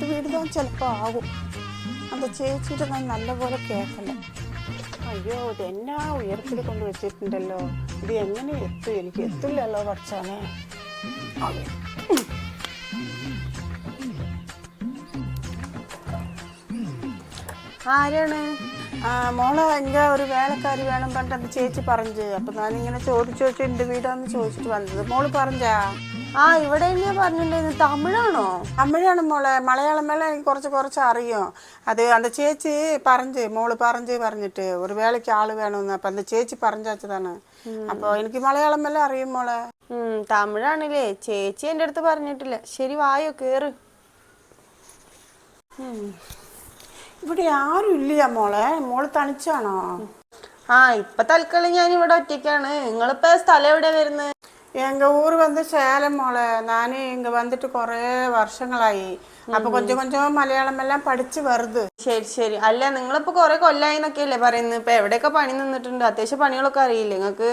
പത്ത് വീടുതാൻ ചിലപ്പോ ആകും അത് ചേച്ചിയുടെ ഞാൻ നല്ലപോലെ കേൾക്കണം അയ്യോ ഇത് എന്നാ ഉയർത്തിൽ കൊണ്ട് വെച്ചിട്ടുണ്ടല്ലോ? ഇത് എങ്ങനെ എത്തും? എനിക്ക് എത്തില്ലല്ലോ പഠിച്ചാണേ ആരാണ്? ആ മോളെ എന്റെ ഒരു വേലക്കാരി വേണം പറഞ്ഞിട്ട് അത് ചേച്ചി പറഞ്ഞു അപ്പൊ ഞാനിങ്ങനെ ചോദിച്ചു ചോദിച്ചു എന്റെ വീടാന്ന് ചോദിച്ചിട്ട് വന്നത്. മോൾ പറഞ്ഞാ? ആ ഇവിടെ തന്നെയാ പറഞ്ഞില്ലേ തമിഴാണോ? തമിഴാണ് മോളെ മലയാളം മേലെ എനിക്ക് കുറച്ച് കുറച്ച് അറിയും. അത് അന്ത ചേച്ചി പറഞ്ഞ് മോൾ പറഞ്ഞ് പറഞ്ഞിട്ട് ഒരു വേളയ്ക്ക് ആൾ വേണമെന്ന് അപ്പൊ അന്ത ചേച്ചി പറഞ്ഞതാണ് അപ്പൊ എനിക്ക് മലയാളം മേലെ അറിയും മോളെ. തമിഴാണല്ലേ? ചേച്ചി എന്റെ അടുത്ത് പറഞ്ഞിട്ടില്ല. ശരി വായോ കേറ്. ഇവിടെ ആരും ഇല്ല മോളെ. മോൾ തനിച്ചാണോ? ആ ഇപ്പൊ തൽക്കാലം ഞാൻ ഇവിടെ ഒറ്റയ്ക്കാണ്. നിങ്ങളിപ്പോ സ്ഥലം എവിടെ വരുന്നത് எங்க ஊர் வந்து சேலம் மோளை நானே இங்க வந்துட்டு കുറേ വർഷങ്ങളായി അപ്പൊ കൊഞ്ചം കൊഞ്ചം മലയാളം എല്ലാം പഠിച്ചു വരുത് ശരി ശരി അല്ല നിങ്ങളിപ്പോ കൊറേ കൊല്ലായി എന്നൊക്കെയല്ലേ പറയുന്നത് ഇപ്പൊ എവിടെയൊക്കെ പണി നിന്നിട്ടുണ്ട് അത്യാവശ്യം പണികളൊക്കെ അറിയില്ലേ നിങ്ങക്ക്